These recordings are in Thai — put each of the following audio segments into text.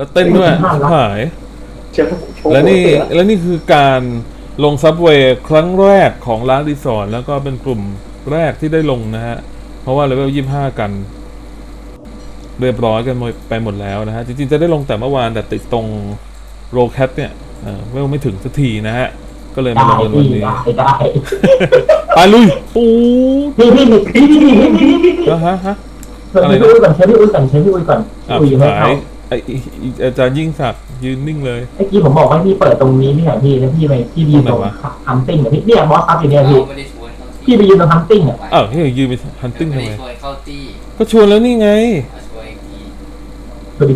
แล้วเต้นด้วยหาย เชื่อผมโชว์และนี่เสือและนี่คือการลงซับเวย์ครั้งแรกของร้านรีสอร์ทแล้วก็เป็นกลุ่มแรกที่ได้ลงนะฮะ เพราะว่าเลเวลยี่ห้ากัน เรียบร้อยกันหมดไปหมดแล้วนะฮะ จริงๆ จะได้ลงแต่เมื่อวานแต่ติดตรงโรแคทเนี่ยเออเวลไม่ถึงสักทีนะฮะ ก็เลยมาได้ลงกันวันพี่นี้ได้ได้ไปลุยปูพี่พี่พี่พี่พี่พี่พี่พี่พี่แล้วฮะฮะเชิญพี่อุ้ยก่อนเชิญพี่อุ้ยก่อนเชิญพี่อุ้ยก่อนอะอุ้ยไม่หาเข้าย ไอไอ้ไอ้อาจารย์ยิ่งศักดิ์ยืนนิ่งเลย เมื่อกี้ผมบอกว่าพี่เปิดตรงนี้ไม่ใช่พี่แล้วพี่ไปพี่ยืนตรงตรงไหนวะฮันติ้งอะพี่เนี่ยบอสซับอยู่เนี่ยพี่ไม่ได้ชวนเข้าพี่ไปยืนตรงฮันติ้งอะอ้าวเฮ้ยยืนไปฮันติ้งทำไม่ไม ได้ชวนเข้าตี้ก็ชวนแล้วนี่ไง มาชวนอีกทีพอดี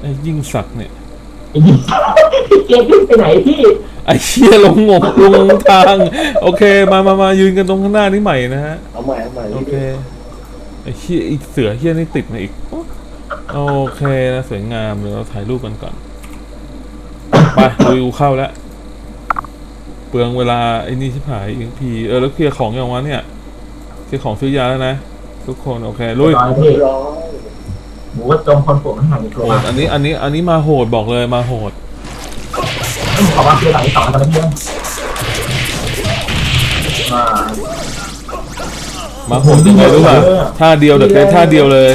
ไอ้ยิ่งศักดิ์เนี่ย ไอ้ยี่พี่เกมขึ้นไปไหนพี่ไอ้เชี่ยลงงงลงทาง โอเค มามามายืนกันตรงข้างหน้านี่ใหม่นะฮะ เอาใหม่เอาใหม่โอเค ไอ้เชี่ยไอ้เสือเชี่ยนี่ติดมาอีก โอเคนะสวยงามเดี๋ยวเราถ่ายรูปกันก่อน ไปดูเข้าแล้วเปลืองเวลาไอ้นี่ชิบหายอีกทีเออแล้วเคลียร์ของยังวะเนี่ยเคลียร์ของซื้อยาแล้วนะ ทุกคนโอเคลุยร้อยเรีพี่ยบร้อยหมูว่าจมคนปวดมันหายในตัวโหดอันนี้อันนี้อันนี้มาโหดบอกเลยมาโหดต้องขอว่าคือหลังที่สองตอนนี้มามาโหดยังไงรู้ป่ะท่าเดียวเด็กท่าเดียวเลย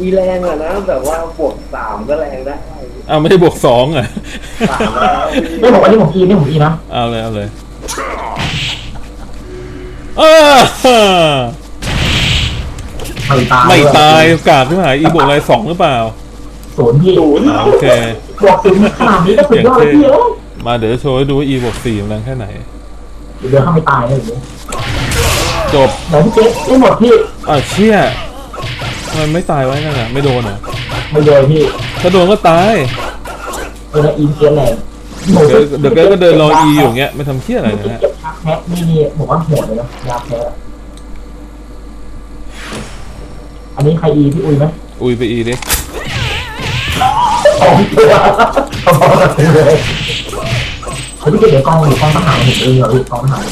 อีแรงอะนะแบบว่าบวกสามก็แรงได้อ้าวไม่ได้บวกสองอะสามแล้วไม่บอกว่านี่ผมอีนี่ผมอีนะเอาเลยเอาเลยอ้าไม่ตายไม่ตายกาดที่หายอีบวกอะไรสองหรือเปล่าศูนย์พี่ศูนย์อ่าโอเคบวกศูนย์ขนาดนี้ก็สุดยอดแล้วพี่เอ้ยมาเดี๋ยวจะโชว์ให้ดูว่าอีบวกสี่มันแรงแค่ไหน เดี๋ยวเข้าไม่ตายเลยอย่างนี้จบไหนพี่เจ๊ไม่หมดพี่อ่าวเชี่ย มันไม่ตายไว้นั่นน่ะไม่โดนเหรอไม่โดนพี่ถ้าโดนก็ตายเอออินเกียร์แรงเดี๋ยวเดี๋ยวแกก็เดินรออีอยู่อย่างเงี้ยไม่ทำเชี่ยอะไรนะฮะเก็บยาแพ้นี่นี่ผมว่าโหดเลยนะยาแพ้อันนี้ใครอีพี่อุ้ยไหมอุ้ยไปอีดิสองตัวพอๆกันเลยเฮ้ยพี่เจ๊เดี๋ยวกองอยู่กองทหารผมเองเหรอพี่กองทหาร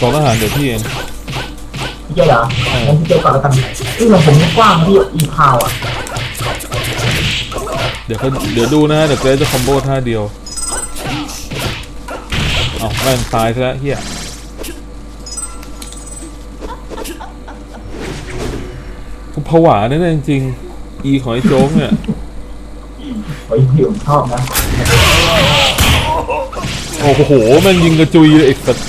กองทหารเดี๋ยวพี่เองพี่เจ๊เหรองั้นพี่เจ๊ก่อนแล้วกัน นี่มันผมไม่กว้างนะพี่อีพาวอะเดี๋ยวเขาเดี๋ยวดูนะฮะเดี๋ยวเกรซจะคอมโบท่าเดียวเอาแม่งตายซะแล้วเฮียกูผวาเนี่ยนะจริงๆอีของไอ้โจ๊กเนี่ยเฮ้ยพี่ผมชอบนะโอ้โหแมันยิงกระจุยเลยไอ้สัตว์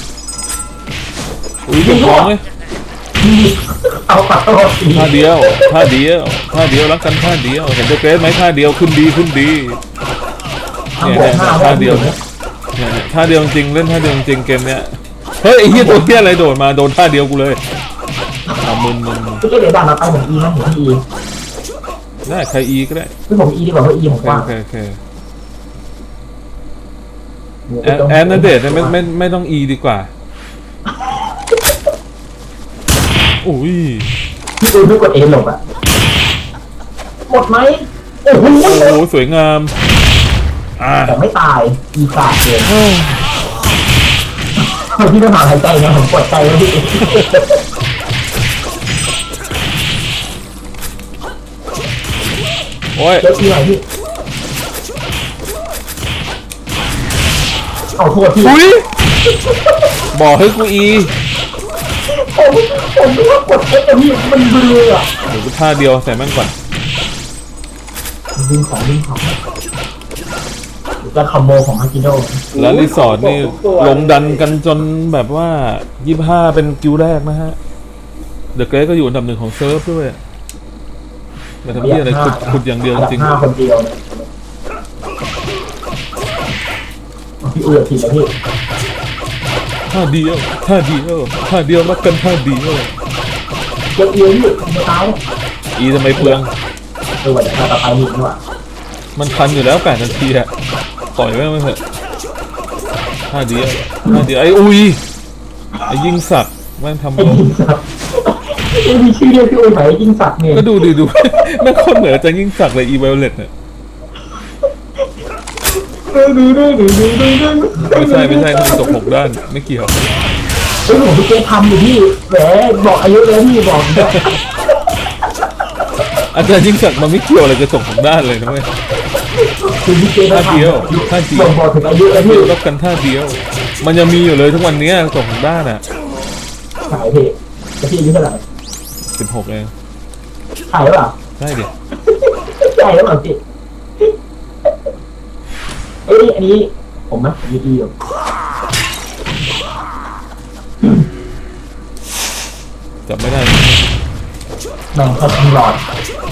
อุ้ยเดือดร้อนเลย เอาปากตลอดสีท่าเดียวท่าเดียวท่าเดียวรักกันท่าเดียว เห็นเดอะเกรสไหมท่าเดียวขึ้นดีขึ้นดีทั้งเนี่ยหมดเนี่ยห้าท่าเดียวเนี่ยเนี่ยเนี่ยท่าเดียวจริงเล่นท่าเดียวจริงเกมเนี้ยเฮ้ยไอ้เหี้ยตัวเหี้ยอะไรโดดมาโดนท่าเดียวกูเลยเอามึนมึนมึนพี่เจ๊เดี๋ยวด่าเราไปผมอีนะผมอีได้ใครอีก็ได้พี่ผมอีดีกว่าเพราะอีผมโอกเคว้างโอเคโอเคแอนแอนนาเดชน์เนี่ยไม่ไม่ไม่ต้องอีดีกว่า อุ้ยพี่ดูดูกดเอหลบอะ หมดไหมโอ้โหโอ้โหสวยงาม อ่าแต่ไม่ตายอีกาดเลยเฮ้ยพี่ต้องหาหายใจไงผมปวดใจแล้วพี่โอ้ยเจ๊อีไหนพี่เอาโทษพี่อุ้ยบอกให้กูอี ผมผมนึกว่ากดเอ็กซ์พี่มันเบื่อเดี๋ยวกูท่าเดียวใส่แม่งก่อนดึงของดึงของจะคอมโบของอากิโดแล้วรีสอร์ทนี่ลงดันกันจนแบบว่ายี่ห้าเป็นกิวแรกนะฮะ เดอะเกรก็อยู่อันดับหนึ่งของเซิร์ฟด้วยมาทำที่อะไรขุดขุดอย่างเดียวจริงห้าคนเดียวเนี่ยพี่อุ้ยผิดแล้วพี่ ท่าเดียวท่าเดียวท่าเดียวรักกันท่าเดียวเจ๊อีพี่ไม่ตายอีทำไมเปลืองเออวันนี้ต่อไปนี่ดีกว่ามันทันอยู่แล้วแปดนาทีอะปล่อยไว้ไม่เถอะท่าเดียวท่าเดียวไอ้อุ้ยไอ้ยิงสัตว์แม่งทำไอ้ลงยิงสักไอ้มีชื่อเรียกพี่อุ้ยไหมยิงสักเนี่ยก็ดูดิดูแม่งโคนเหนือจะยิงสักเลยอีเวลเลตเนี่ยดูดูดูดูดูดูดู ไม่ใช่ไม่ใช่มันตกหกด้านไม่เกี่ยวเฮ้ยผมพี่เจ๊ทำอยู่พี่แหมบอกอายุแล้วพี่บอกอาจารย์ยิ่งศักดิ์มันไม่เกี่ยวอะไรกับส่งของด้านเลยนะเว้ยคือพี่เจท่าเดียวท่าเดียวบ่งบอกถึงอายุแล้วพี่ยรับกันท่าเดียว มันยังมีอยู่เลยทุกวันเนี้ยส่งของด้านอะขายพี่แต่พี่อายุเท่าไหร่สิบหกเองขายหรือเปล่าได้ดิ ใช่หรือเปล่าพี่ เอ้ยอันนี้ ผมนะมีดีอยู่จับไม่ได้แม่งแค่ทำหลอด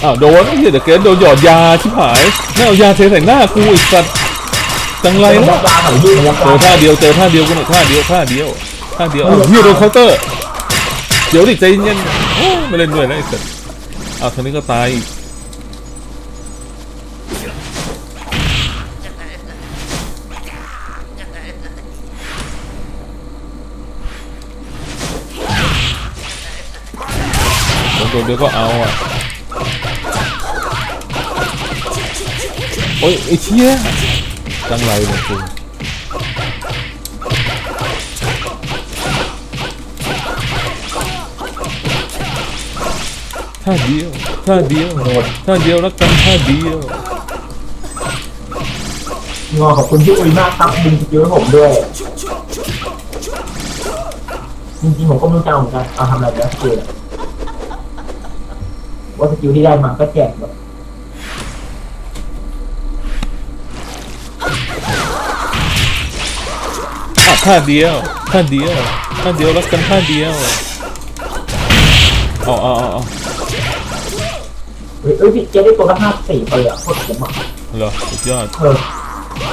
อ้าวโดนไอ้เหี้ยเดี๋ยวเกนโดนหยอดยาชิบหายไม่เอายาเทใส่หน้ากูอีกสัตว์จังไรระนะยะกลางหน่อยพี่ระยะกเจลาองท่าเดียวเจอท่าเดียวกันหน่อยท่าเดียวท่าเดียวท่าเดียวอ้าวเฮียโดนเคาน์เตอร์เดี๋ยวดิใจเย็นโอ้ไม่เล่นด้วยแล้วไอ้สัตว์อ้าวทางนี้ก็ตายอีก ตัวเดียวก็เอาอะ โอ้ยไอ้เชี่ยจังไรเนี่ยคุณท่าเดียวท่าเดียวท่าเดียวรักกันท่าเดียวงอขอบคุณพี่อุ้ยมากครับดึงสกิลให้ผมด้วยจริงๆผมก็ไม่รู้จะเอาเหมือนกันเอาทำอะไรแล้วสกิลอ ว่าสกิลที่ได้มาก็แจกแบบอะท่าเดียวท่าเดียวท่าเดียวรักกันท่าเดียวเอาเอาเอาเอาเฮ้ยเอ้ยพี่เจ๊ได้ตัวละห้าสี่เปอร์อะโคตรเจ๋งอะเหรอสุดยอดเออ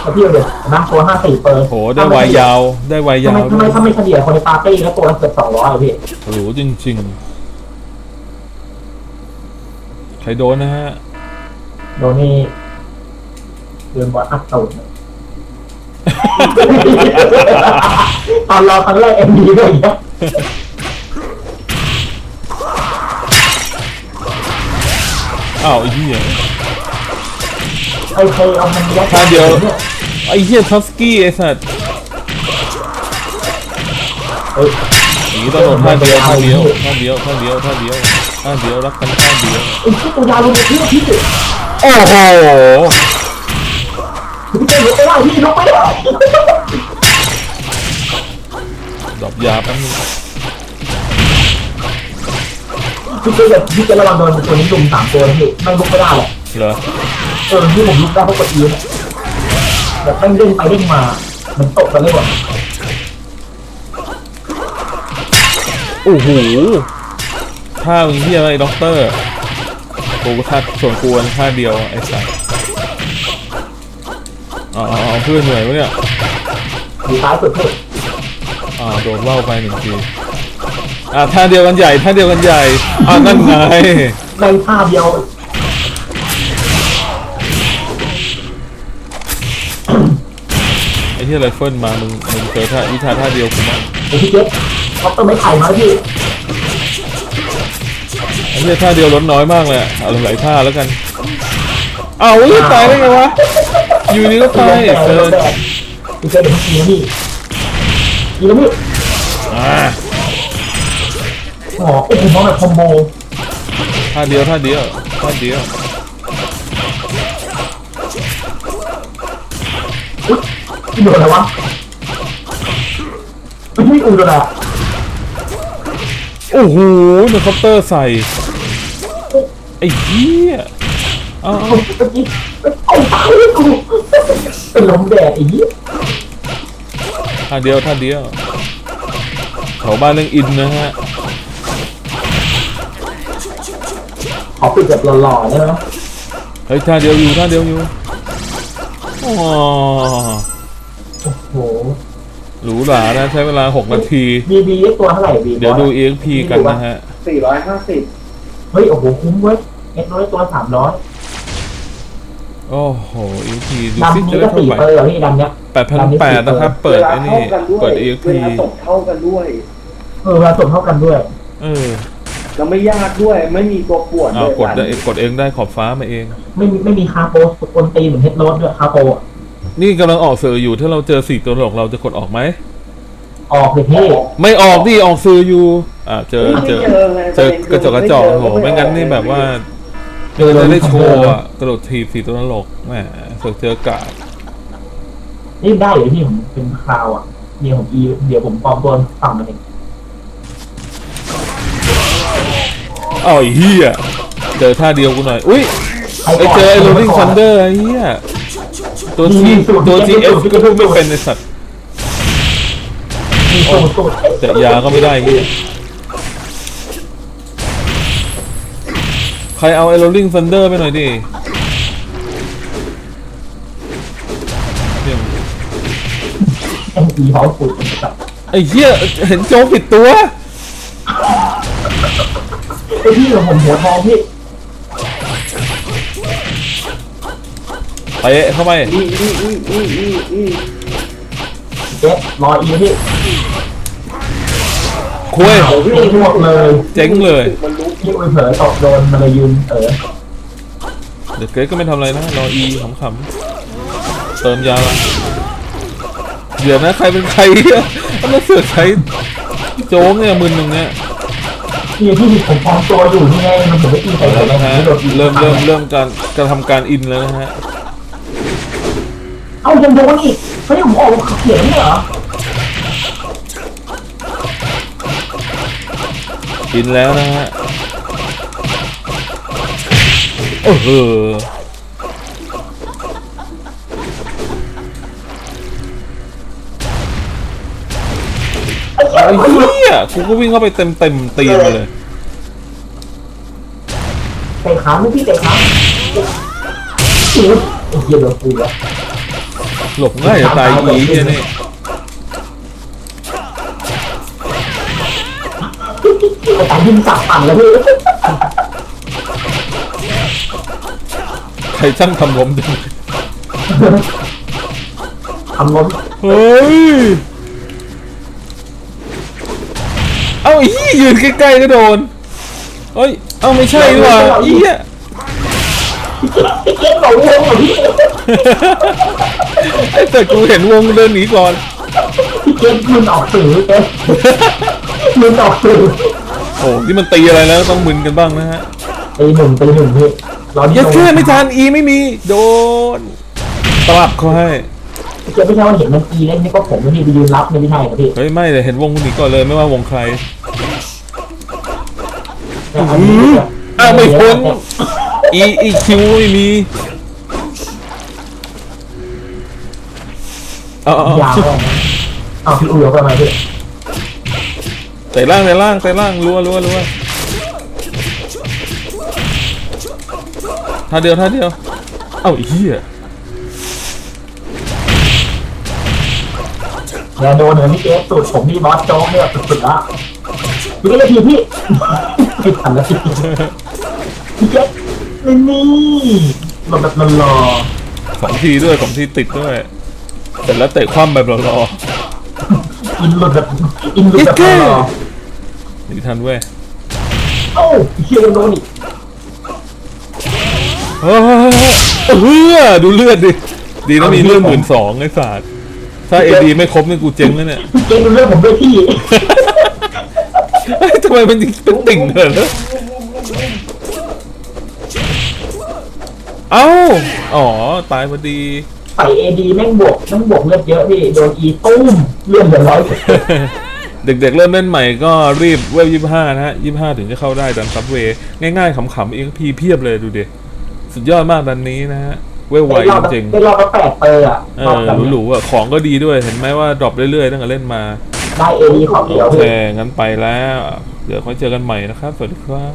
แล้วพี่เอาเดี๋ยวนะตัวห้าสี่เปอร์โหได้วายยาวได้วายทำยาไมวทำไมถ้าไม่เฉลี่ยคนในปาร์ตี้แล้วตัวละเกือบสองร้อยอะพี่โหจริงๆ ใครโดนนะฮะ โดนนี่เดือนบอลอัพตูดเนี่ยตอนรอครั้งแรกเอ็มดีด้วยอย่างเงี้ยอ้าวไอ้เหี้ยใครเคยเอามันยัดท่าเดียวเนี่ยไอ้เหี้ยทัสกี้ไอ้สัตว์เฮ้ยหนีต้องโดนท่าเดียวท่าเดียวท่าเดียวท่าเดียวท่าเดียว ท่าเดียวรักกันท่าเดียวไอ้ที่ตัวยาวลงไปที่พี่โอ้โหพี่เจ๊ลุกไม่ได้พี่ลุกไม่ได้ดอกยาแป๊บนึงพี่เจ๊แบบพี่เจ๊ระวังโดนตัวนี้ลุมสามตัวนะพี่ไม่ลุกไม่ได้หรอกเหรอเออที่ผมลุกได้เพราะกดยืนอะแบบไม่เด้งไปเด้งมาเหมันตกไปเลยว่ะโอ้โห ท่ามึงเฮียอะไรด็อกเตอร์กูก็ท่าส่วนกวนท่าเดียวไอ้สัสอ๋อาเอาเพื่อนเหนื่อยวะเนี่ยอยู่ซ้ายสุดพี่อ่าโดนว่าวไปหนึ่งทีอ่าท่าเดียวกันใหญ่ท่าเดียวกันใหญ่อ่านั่นไงในท่าเดียวไอ้ที่ไรเฟิลมามึงมึงเจอท่าวิชาท่าเดียวกูมั้งไอ้พี่เจ๊เขาต้องไม่ไข่มาแล้วพี่ ไอ้ที่ท่าเดียวล้นน้อยมากเลยอะเอาหลายท่าแล้วกันอ้าวอุ๊ยตายได้ไงวะ อยู่นี่ก็ตายเกิเกินนพี่เจ๊เดี๋ยวพี่กินแล้วพี่กินแล้วพี่อ่าอ๋อโอ้โหมองแบบคอมโบท่าเดียวท่าเดียวท่าเดียวอุ๊ยพี่โดนอะไรวะไม่ใช่อูโดนอะโอ้โหเดอะคอปเตอร์ใส่ไอ้เหี้ยอ้าวเอกี้ไอ้ตายกูเป็นลมแดดไอ้ยี่ท่าเดียวท่าเดียวแถวบ้านเรื่องอินนะฮะขอปิดแบบหล่อๆได้ไหมเฮ้ยท่าเดียวอยู่ท่าเดียวอยู่อ๋อโอ้โหหรูหรานะใช้เวลา 6 นาที บีบีได้ตัวเท่าไหร่บีเดี๋ยวดู EXP กันนะฮะ สี่ร้อยห้าสิบ เฮ้ยโอ้โหคุ้มเว้ย เอ็ดร้อยตัวสามร้อยโอ้โห EXP ดูดำซินี้จะได้ก็เท่าสี่ไหร่เปอร์อะพี่ดำเนี้ย8,800นะครับ เปิดวลาไอ้นี่เท่ากันด้วยเปิด EXP เวลาตกเท่ากันด้วย เออเวลาส่งเท่ากันด้วย เออแล้วไม่ยากด้วย ไม่มีตัวปวดเอาด้วยกดได้กดเองได้ขอบฟ้ามาเอง ไม่มีไม่มีคาโปสกลตีเหมือนเฮดโรสด้วยคาโปอะนี่กำลังออกสื่ออยู่ถ้าเราเจอสี่ตัวหลอกเราจะกดออกไหม ออกเลยพี่ไม่ออกดิออกสื่ออยู่ อ่าเจอไม่เจอ เจอไงเจอกระจกกระจอกโอ้โหไม่งั้นนี่แบบว่า เจอจะได้ได้โชว์อะกระโดดทีบสีตัวตลกแหมเสือกเจอกาดนี่ได้เลยพี่ผมเป็นคราวอะเนี่ยผมอีเดี๋ยวผมปลอมตัวฝั่งมันเองอ้าวไอ้เหี้ยเจอท่าเดียวกูหน่อย อุ้ยใครไปก่นเจอไอ้โรลลิ่งใคซัก่นนเดอร์ไอ้เหี้ยตัวนี่ทีนี่สูตรตัวนี่ GF สูตรก็พูดไม่สูตรเป็นในสัตว์มีสูตรสูตรแต่ยาก็ไม่ได้ไอ้เหี้ย รเอาไอ้โรลลิ่งซันเดอร์ไปหน่อยดิเนี่ยเอ็มอีเขาสูตรแบบไอ้เหี้ยเห็นโจ๊กผิดตัวไอ้พี่เหรอผมหัวทองพี่ไปเข้าไปอีอีอีอีอีอีเจ๊รออีพี่คุยเดี๋ยวพี่หมดเลยเจ๊งเลยมันรู้ พี่อุ้ยเผลอตกโดนมันเลยยืนเออเดี๋ยวเกรดก็ไม่ทำอะไรนะรออีขำๆเติมยาละเดี๋ยวนะใครเป็นใครเนี่ยมันมาเสือกใช้โจ๊กเนี่ยมึนตรงเนี้ยพี่พี่ผมปลอมตัวอยู่ที่ไงมันถึงไม่ตีใส่เอาแล้วนะฮะโดนอีเริ่มเริ่มเริ่มการการทำการอินแล้วนะฮะเอ้ายังโดนอีกเฮ้ยผมออกเขียนเนี่ยเหรออินแล้วนะฮะ โอ้โหไอ้เหี้ยกูก็วิ่งเข้าไปเต็มเต็มๆตีนมาเลยเตะขาไม่พี่เตะขาโอ้ยไอ้เหี้ยโดนกูแล้วหลบง่ายจะตายอีเหี้ยนี่ไอ้ตายิงสับปั่นแล้วพี่ รช่างทำล้มจังทำล้มเฮ้ย เอ้าไอ้เหี้ยยืนใกล้ๆก็โดน เฮ้ย เอ้าไม่ใช่ดีกว่าเหี้ยไอ้เจ๊บอกวงเหรอพี่ไอ้แต่กูเห็นวงเดินหนีก่อนพี่เจ๊มึนออกสื่อเจ๊มึนออกสื่อโอ้นี่มันตีอะไรแล้วต้องมึนกันบ้างนะฮะตีหนึ่งตีหนึ่งพี่ รอยัดแค่ไม่ทันอีไม่มี โดนปรับเขาให้เจ๊ไม่ใช่ว่าเห็นมันตีเล่นนี่ก็ผมไม่พี่ไปยืนรับไม่ใช่เหรอพี่เฮ้ยไม่แต่เห็นวงกูหนีก่อนเลยไม่ว่าวงใครอ้าวไม่พ้นอีอีคิวไม่มีเอาเอายาวเอาเลยอ้าวพี่อุ้ยเอาไปไหมพี่เตะล่างเตะล่างเตะล่างรัวรัวรัว ท่าเดียวท่าเดียว เอ้าไอ้เหี้ยอย่าโดนเหมือนพี่เจ๊สูตรผมพี่บอสโจ๊กเนี่ยสุดๆละพี่ก็เลยทีพี่ไม่ทันแล้วพี่พี่เจ๊นี่นี่หลบแบบรอสองทีด้วยสองทีติดด้วยเสร็จแล้วเตะคว่ำแบบรอๆอินหลุดแบบอินหลุดแบบรอๆหนีทันเว้ยเอ้าเฮียโดนอีก เฮ้ยเฮ้ยดูเลือดดิ ดีนะมีเลือดหมื่นสองไอ้สัตว์ถ้าเอดีไม่ครบนี่กูเจ๊งแล้วเนี่ยเจ๊ดูเรื่องผมด้วยพี่เฮ้ยทำไมมันเป็นติ่งเลยนะเอ้า อ๋อ ตายพอดี ใส่เอดีแม่งบวกแม่งบวกเลือดเยอะพี่โดนอีตุ้มเลือดเหลือร้อยเด็กๆเริ่มเล่นใหม่ก็รีบเวลยี่ห้านะฮะยี่ห้าถึงจะเข้าได้ดันซับเวย์ง่ายๆขำๆเองพีเพียบเลยดูดิ สุดยอดมากดันนี้นะฮะเวลไวจริงได้รอบละแปดเปอร์อะๆเอรอบอแบบนี้หรูๆอะของก็ดีด้วยเห็นไหมว่าดรอปเรื่อยๆตั้งแต่เล่นมา ได้เอดีขอบเดียวโอเคพี่งั้นไปแล้ว เดี๋ยวค่อยเจอกันใหม่นะครับ สวัสดีครับ